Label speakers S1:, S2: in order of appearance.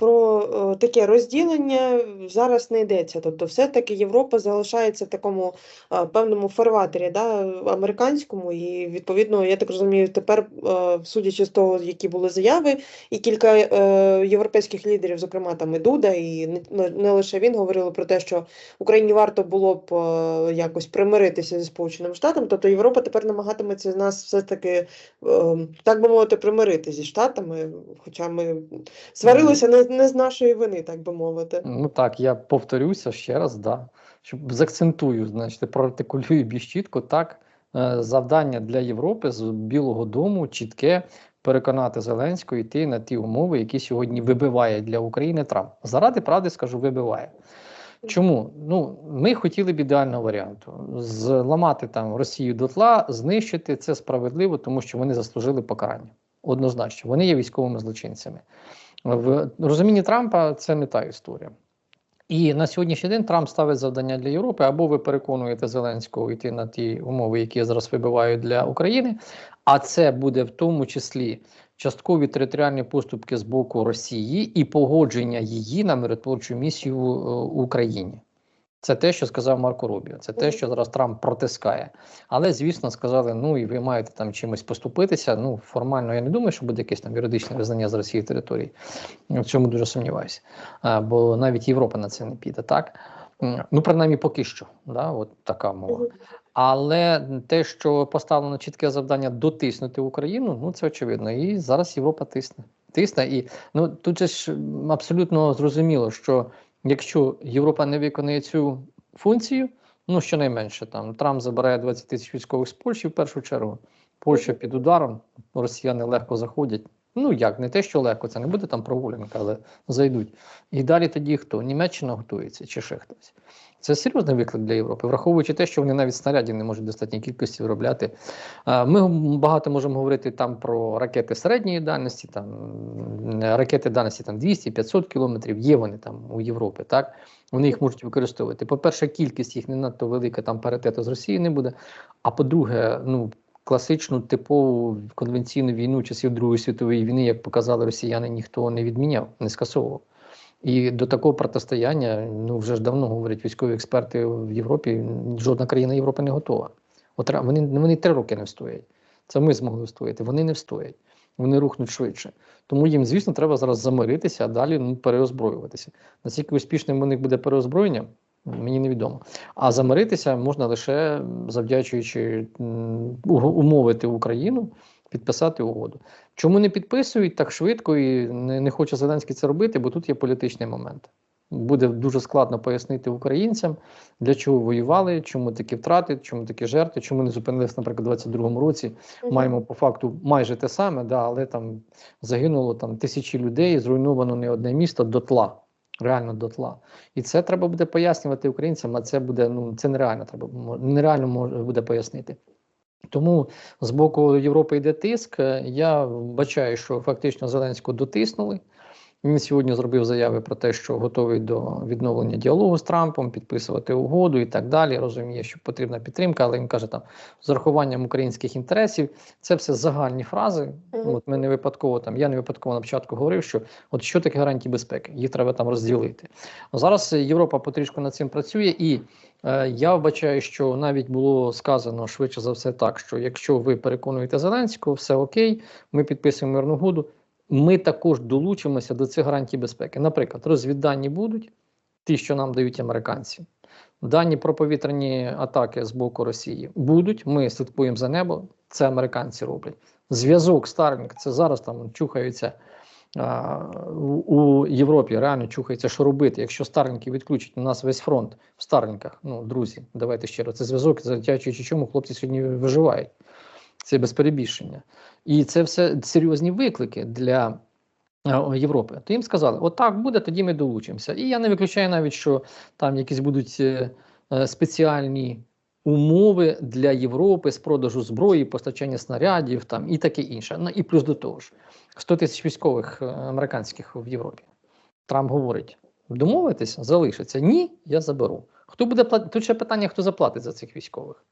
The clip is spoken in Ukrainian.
S1: про е, таке розділення зараз не йдеться. Тобто, все-таки Європа залишається в такому е, певному фарватері, да, американському, і відповідно, я так розумію, тепер, е, судячи з того, які були заяви, і кілька європейських лідерів, зокрема там і Дуда, і не, лише він говорили про те, що Україні варто було б якось примиритися зі Сполученими Штатами. Тобто Європа тепер намагатиметься нас все-таки, е, так би мовити, примирити зі Штатами, хоча ми сварилися не, не з нашої вини, так би мовити.
S2: Ну так, я повторюся ще раз, да. Щоб закцентую, значить, проартикулюю більш чітко, так. е, Завдання для Європи з Білого Дому чітке переконати Зеленського йти на ті умови, які сьогодні вибиває для України Трамп. Заради правди скажу, вибиває. Чому? Ну, ми хотіли б ідеального варіанту: зламати там Росію дотла, знищити це справедливо, тому що вони заслужили покарання. Однозначно, вони є військовими злочинцями. В розумінні Трампа це не та історія. І на сьогоднішній день Трамп ставить завдання для Європи, або ви переконуєте Зеленського йти на ті умови, які зараз вибиваю для України. А це буде в тому числі часткові територіальні поступки з боку Росії і погодження її на миротворчу місію в е, Україні. Це те, що сказав Марко Рубіо. Це те, що зараз Трамп протискає. Але, звісно, сказали: ну і ви маєте там чимось поступитися. Ну, формально я не думаю, що буде якесь там юридичне визнання з Росії території. В цьому дуже сумніваюся. А, бо навіть Європа на це не піде, так? Ну, принаймні, поки що, да, от така мова. Але те, що поставлено чітке завдання дотиснути Україну, ну це очевидно. І зараз Європа тисне. Тисне. І ну тут же ж абсолютно зрозуміло, що якщо Європа не виконує цю функцію, ну щонайменше там Трамп забирає 20 тисяч військових з Польщі в першу чергу. Польща під ударом, росіяни легко заходять. Ну як, не те, що легко, це не буде там прогулянка, але зайдуть. І далі тоді хто? Німеччина готується чи ще хтось. Це серйозний виклик для Європи, враховуючи те, що вони навіть снарядів не можуть в достатній кількості виробляти. Ми багато можемо говорити там про ракети середньої дальності, там ракети дальності там 200-500 кілометрів. Є вони там у Європі, так вони їх можуть використовувати. По-перше, кількість їх не надто велика, там паритету з Росією не буде. А по-друге, ну класичну типову конвенційну війну часів Другої світової війни, як показали росіяни, ніхто не відміняв, не скасовував. І до такого протистояння, ну вже ж давно говорять військові експерти в Європі, жодна країна Європи не готова. От вони, вони три роки не встоять. Це ми змогли встояти. Вони не встоять. Вони рухнуть швидше. Тому їм, звісно, треба зараз замиритися, а далі ну, переозброюватися. Наскільки успішним у них буде переозброєння, мені невідомо. А замиритися можна лише завдячуючи умовити Україну підписати угоду. Чому не підписують так швидко і не, не хоче Зеленський це робити, бо тут є політичний момент. Буде дуже складно пояснити українцям, для чого воювали, чому такі втрати, чому такі жертви, чому не зупинились, наприклад, у 22-му році.
S1: Мгм.
S2: Маємо по факту майже те саме, да, але там загинуло там тисячі людей, зруйновано не одне місто дотла. Реально дотла. І це треба буде пояснювати українцям, а це буде ну це нереально треба нереально може буде пояснити. Тому з боку Європи йде тиск. Я бачаю, що фактично Зеленського дотиснули. Він сьогодні зробив заяви про те, що готовий до відновлення діалогу з Трампом, підписувати угоду і так далі. Розуміє, що потрібна підтримка, але він каже там з урахуванням українських інтересів. Це все загальні фрази.
S1: Мгм.
S2: От ми не випадково там. Я не випадково на початку говорив, що от що таке гарантії безпеки, їх треба там розділити. Зараз Європа потрішку над цим працює, і е, я вбачаю, що навіть було сказано швидше за все так, що якщо ви переконуєте Зеленського, все окей, ми підписуємо мирну угоду. Ми також долучимося до цих гарантій безпеки. Наприклад, розвіддані будуть ті, що нам дають американці. Дані про повітряні атаки з боку Росії будуть. Ми слідкуємо за небо. Це американці роблять. Зв'язок Starlink, це зараз там чухаються а, у, Європі. Реально чухається, що робити. Якщо Starlink відключать у нас весь фронт в Старлінках, ну друзі, давайте ще раз. Це зв'язок, завдячуючи чому хлопці сьогодні виживають. Це без перебільшення. І це все серйозні виклики для е, Європи. То їм сказали, отак буде, тоді ми долучимося. І я не виключаю навіть, що там якісь будуть е, е, спеціальні умови для Європи з продажу зброї, постачання снарядів там і таке інше. Ну і плюс до того ж, 100 тисяч військових американських в Європі. Трамп говорить: домовитися, залишиться. Ні, я заберу. Хто буде платити? Тут ще питання, хто заплатить за цих військових.